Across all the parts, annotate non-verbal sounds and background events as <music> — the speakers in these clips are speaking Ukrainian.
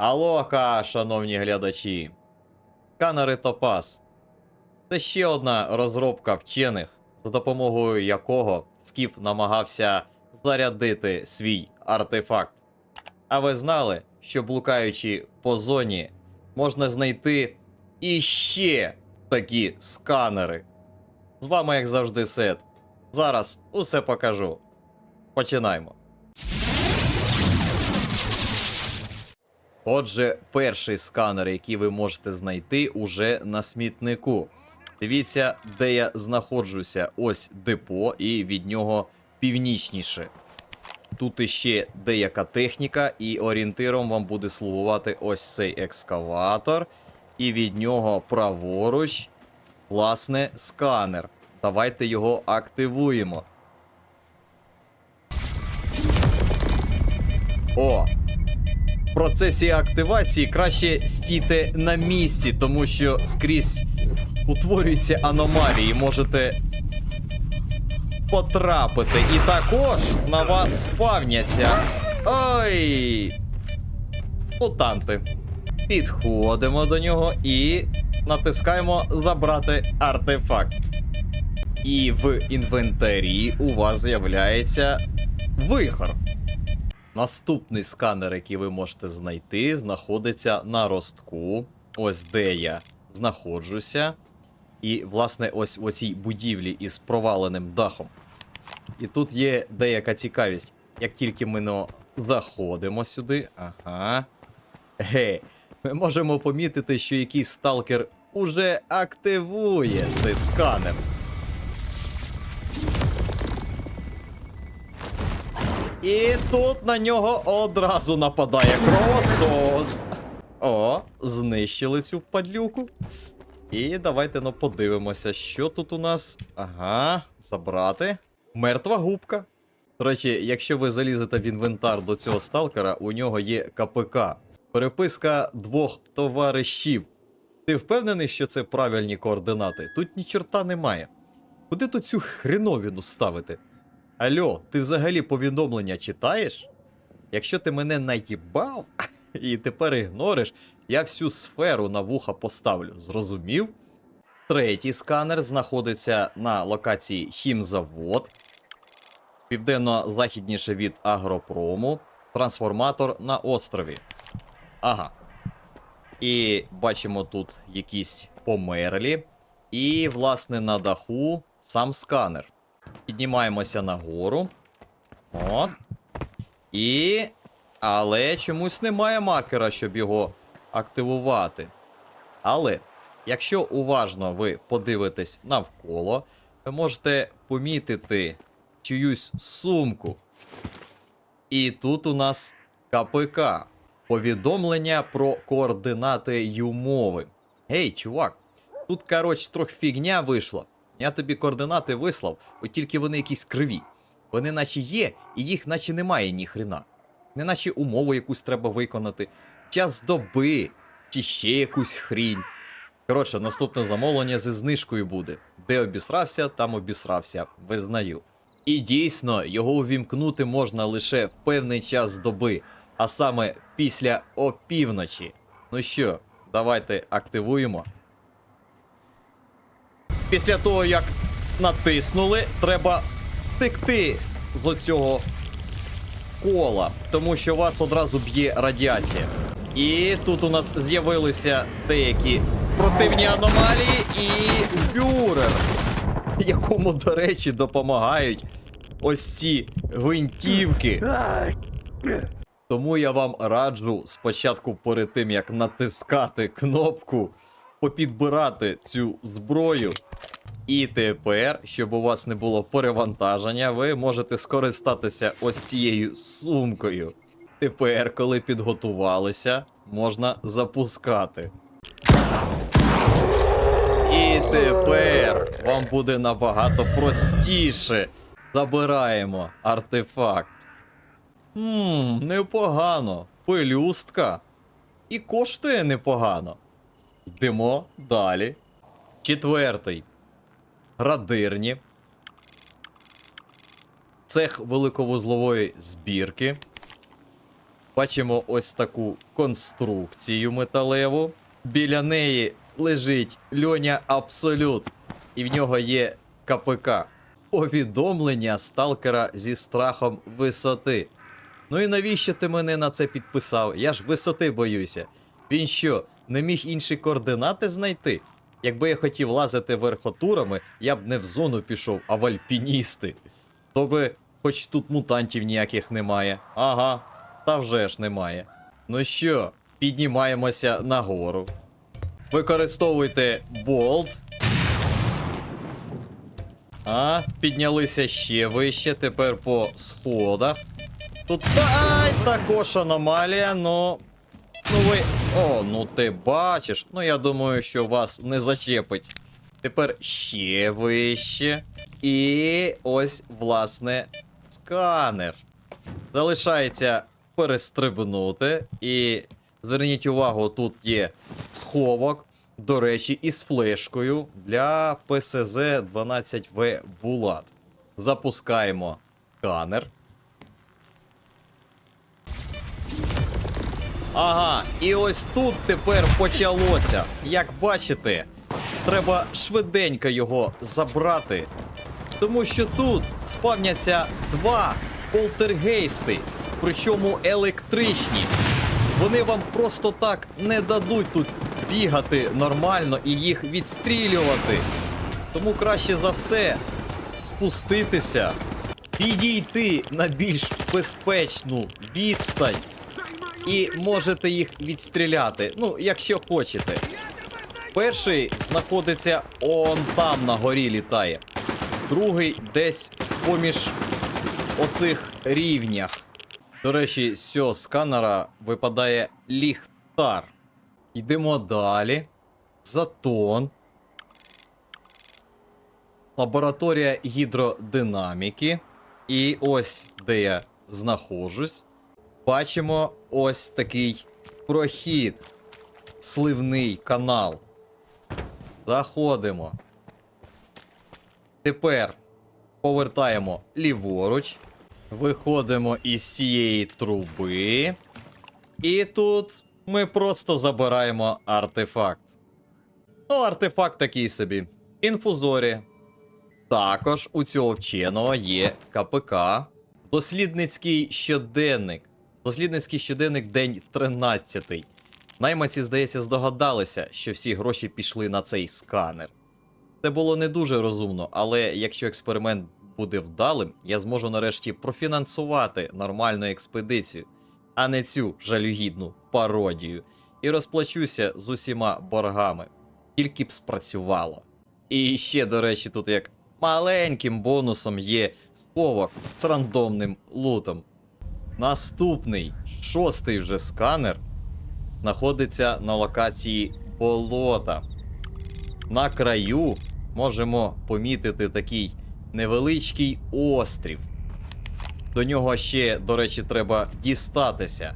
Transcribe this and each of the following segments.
Алоха, шановні глядачі. Сканери Топаз. Це ще одна розробка вчених, за допомогою якого Скіф намагався зарядити свій артефакт. А ви знали, що блукаючи по зоні, можна знайти іще такі сканери. З вами, як завжди, Сет. Зараз усе покажу. Починаємо. Отже, перший сканер, який ви можете знайти, уже на смітнику. Дивіться, де я знаходжуся. Ось депо, і від нього північніше. Тут іще деяка техніка, і орієнтиром вам буде слугувати ось цей екскаватор. І від нього праворуч, власне, сканер. Давайте його активуємо. О! Процесі активації краще стійте на місці, тому що скрізь утворюються аномалії, можете потрапити. І також на вас спавняться. Ой! Мутанти. Підходимо до нього і натискаємо забрати артефакт. І в інвентарі у вас з'являється вихор. Наступний сканер, який ви можете знайти, знаходиться на ростку. Ось де я знаходжуся. І, власне, ось в оцій будівлі із проваленим дахом. І тут є деяка цікавість. Як тільки ми ну, заходимо сюди, ага. Ге, ми можемо помітити, що якийсь сталкер уже активує цей сканер. І тут на нього одразу нападає кровосос. О, знищили цю падлюку. І давайте ну подивимося, що тут у нас. Ага, забрати. Мертва губка. До речі, якщо ви залізете в інвентар до цього сталкера, у нього є КПК. Переписка двох товаришів. Ти впевнений, що це правильні координати? Тут ні чорта немає. Куди тут цю хреновіну ставити? Алло, ти взагалі повідомлення читаєш? Якщо ти мене наїбав <laughs> і тепер ігнориш, я всю сферу на вуха поставлю. Зрозумів? Третій сканер знаходиться на локації Хімзавод, південно-західніше від Агропрому, трансформатор на острові. Ага. І бачимо тут якісь померлі. І, власне, на даху сам сканер. Піднімаємося нагору. От. І. Але чомусь немає маркера, щоб його активувати. Але, якщо уважно ви подивитесь навколо, ви можете помітити чиюсь сумку. І тут у нас КПК. Повідомлення про координати юмови. Гей, чувак, тут, коротше, трохи фігня вийшла. Я тобі координати вислав, от тільки вони якісь криві. Вони наче є, і їх наче немає ніхрена. Неначе умову якусь треба виконати, час доби, чи ще якусь хрінь. Коротше, наступне замовлення зі знижкою буде. Де обісрався, там обісрався, визнаю. І дійсно, його увімкнути можна лише в певний час доби, а саме після опівночі. Ну що, давайте активуємо. Після того, як натиснули, треба втекти з оцього кола, тому що вас одразу б'є радіація. І тут у нас з'явилися деякі противні аномалії і бюрер, якому, до речі, допомагають ось ці гвинтівки. Тому я вам раджу спочатку перед тим, як натискати кнопку, попідбирати цю зброю. І тепер, щоб у вас не було перевантаження, ви можете скористатися ось цією сумкою. Тепер, коли підготувалися, можна запускати. І тепер вам буде набагато простіше. Забираємо артефакт. Ммм, непогано. Пелюстка. І коштує непогано. Йдемо далі. Четвертий. Градирні. Цех великовузлової збірки. Бачимо ось таку конструкцію металеву. Біля неї лежить Льоня Абсолют. І в нього є КПК. Повідомлення сталкера зі страхом висоти. Ну і навіщо ти мене на це підписав? Я ж висоти боюся. Він що, не міг інші координати знайти? Якби я хотів лазити верхотурами, я б не в зону пішов, а в альпіністи. То би, хоч тут мутантів ніяких немає. Ага, та вже ж немає. Ну що, піднімаємося нагору. Використовуйте болт. А, піднялися ще вище, тепер по сходах. Тут ай, також аномалія, но. Ну ви. О, ну ти бачиш. Ну я думаю, що вас не зачепить. Тепер ще вище. І ось, власне, сканер. Залишається перестрибнути. І зверніть увагу, тут є сховок. До речі, із флешкою для ПСЗ 12В Булат. Запускаємо сканер. Ага, і ось тут тепер почалося. Як бачите, треба швиденько його забрати. Тому що тут спавняться два полтергейсти, причому електричні. Вони вам просто так не дадуть тут бігати нормально і їх відстрілювати. Тому краще за все спуститися, підійти на більш безпечну відстань і можете їх відстріляти. Ну, якщо хочете. Перший знаходиться он там на горі літає. Другий десь поміж оцих рівнях. До речі, з цього сканера випадає ліхтар. Йдемо далі. Затон. Лабораторія гідродинаміки. І ось де я знаходжусь. Бачимо ось такий прохід. Сливний канал. Заходимо. Тепер повертаємо ліворуч. Виходимо із цієї труби. І тут ми просто забираємо артефакт. Ну, артефакт такий собі. Інфузорі. Також у цього вченого є КПК. Дослідницький щоденник. Дослідницький щоденник день 13. Найманці, здається, здогадалися, що всі гроші пішли на цей сканер. Це було не дуже розумно, але якщо експеримент буде вдалим, я зможу нарешті профінансувати нормальну експедицію, а не цю жалюгідну пародію. І розплачуся з усіма боргами. Тільки б спрацювало. І ще, до речі, тут як маленьким бонусом є сповок з рандомним лутом. Наступний, шостий вже сканер, знаходиться на локації болота. На краю можемо помітити такий невеличкий острів. До нього ще, до речі, треба дістатися.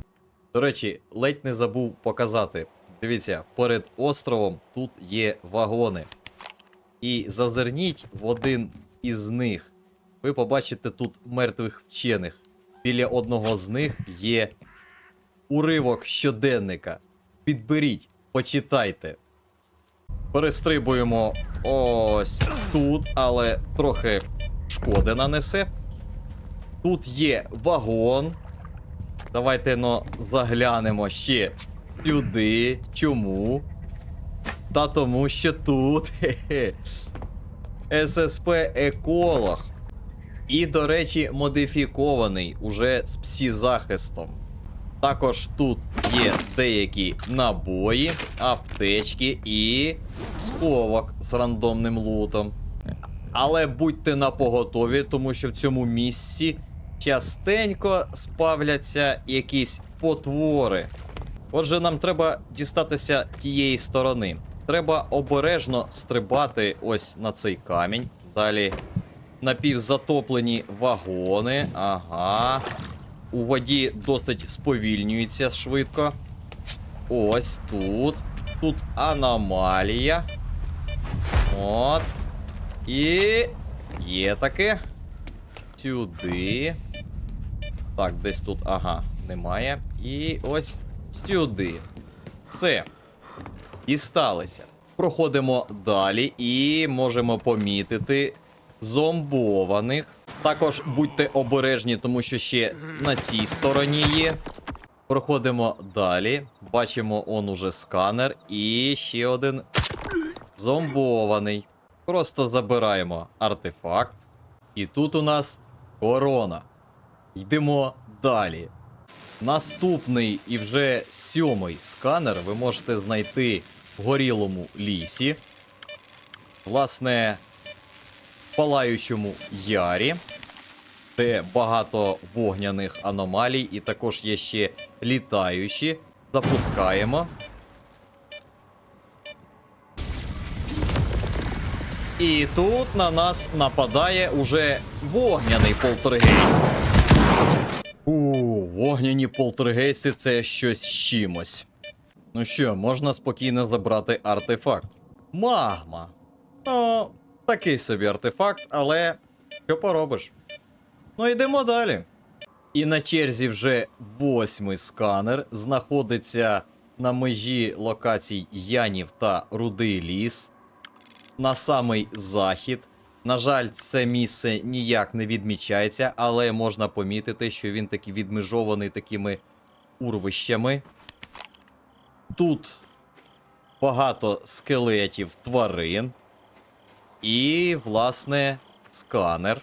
До речі, ледь не забув показати. Дивіться, перед островом тут є вагони. І зазирніть в один із них. Ви побачите тут мертвих вчених. Біля одного з них є уривок щоденника. Підберіть, почитайте. Перестрибуємо ось тут, але трохи шкоди нанесе. Тут є вагон. Давайте но заглянемо ще сюди. Чому? Та тому що тут <laughs> ССП Еколог. І, до речі, модифікований уже з псі-захистом. Також тут є деякі набої, аптечки і сховок з рандомним лутом. Але будьте на поготові, тому що в цьому місці частенько спавляться якісь потвори. Отже, нам треба дістатися тієї сторони. Треба обережно стрибати ось на цей камінь. Далі напівзатоплені вагони. Ага. У воді досить сповільнюється швидко. Ось тут. Тут аномалія. От. І. Є таке. Сюди. Так, десь тут, ага. немає. І ось сюди. Все. Дісталися. Проходимо далі і можемо помітити зомбованих. Також будьте обережні, тому що ще на цій стороні є. Проходимо далі. Бачимо он уже сканер і ще один зомбований. Просто забираємо артефакт. І тут у нас корона. Йдемо далі. Наступний і вже сьомий сканер ви можете знайти в горілому лісі. Власне, палаючому ярі, де багато вогняних аномалій, і також є ще літаючі. Запускаємо. І тут на нас нападає уже вогняний полтергейст. У, вогняні полтергейсти це щось з чимось. Ну що, можна спокійно забрати артефакт. Магма. Ну, такий собі артефакт, але що поробиш? Ну, йдемо далі. І на черзі вже восьмий сканер знаходиться на межі локацій Янів та Рудий ліс. На самий захід. На жаль, це місце ніяк не відмічається, але можна помітити, що він таки відмежований такими урвищами. Тут багато скелетів тварин. І, власне, сканер.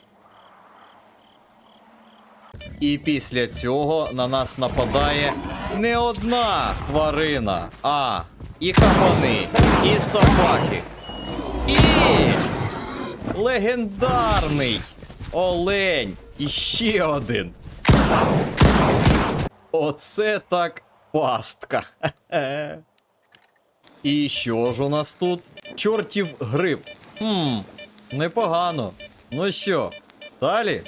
І після цього на нас нападає не одна тварина, а і кабани, і собаки. І легендарний олень. І ще один. Оце так пастка. <laughs> І що ж у нас тут? Чортів гриб. Хм, непогано. Ну що, далі?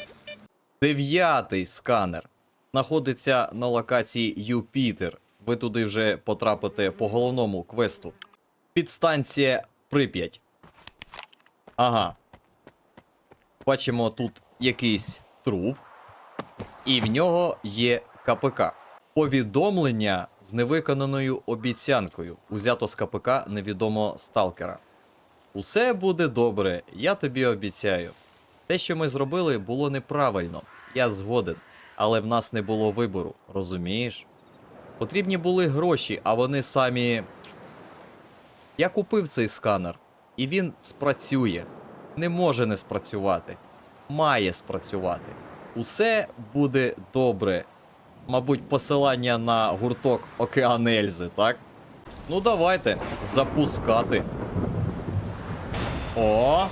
Дев'ятий сканер знаходиться на локації Юпітер. Ви туди вже потрапите по головному квесту. Підстанція Прип'ять. Ага. Бачимо тут якийсь труп, і в нього є КПК. Повідомлення з невиконаною обіцянкою. Узято з КПК невідомо сталкера. Усе буде добре, я тобі обіцяю. Те, що ми зробили, було неправильно. Я згоден. Але в нас не було вибору, розумієш? Потрібні були гроші, а вони самі. Я купив цей сканер, і він спрацює. Не може не спрацювати. Має спрацювати. Усе буде добре. Мабуть, посилання на гурток Океан Ельзи, так? Ну, давайте запускати. О!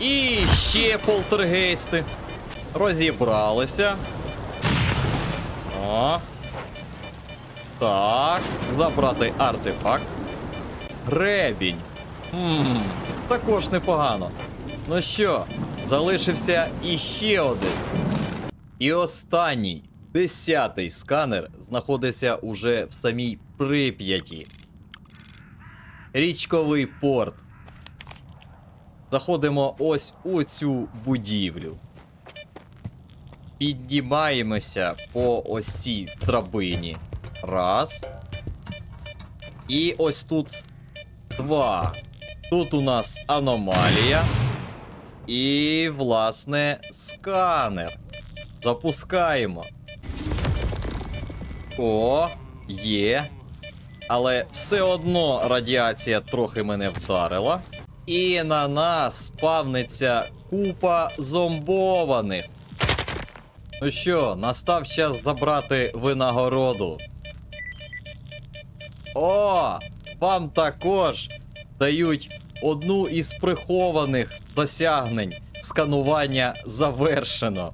І ще полтергейсти. Розібралися. О. Так. Забрати артефакт. Гребінь. Хм, також непогано. Ну що, залишився іще один. І останній, десятий сканер, знаходиться уже в самій Прип'яті. Річковий порт. Заходимо ось у цю будівлю. Піднімаємося по ось цій драбині. Раз. І ось тут два. Тут у нас аномалія. І, власне, сканер. Запускаємо. О, є. Але все одно радіація трохи мене вдарила. І на нас спавниться купа зомбованих. Ну що, настав час забрати винагороду. О, вам також дають одну із прихованих досягнень. Сканування завершено.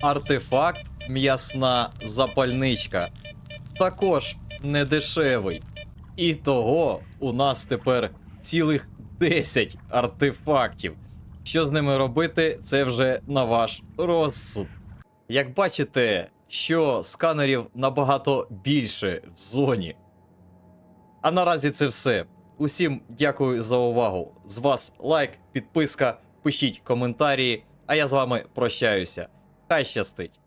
Артефакт м'ясна запальничка. Також недешевий. І того у нас тепер цілих 10 артефактів. Що з ними робити, це вже на ваш розсуд. Як бачите, що сканерів набагато більше в зоні. А наразі це все. Усім дякую за увагу. З вас лайк, підписка, пишіть коментарі, а я з вами прощаюся. Хай щастить!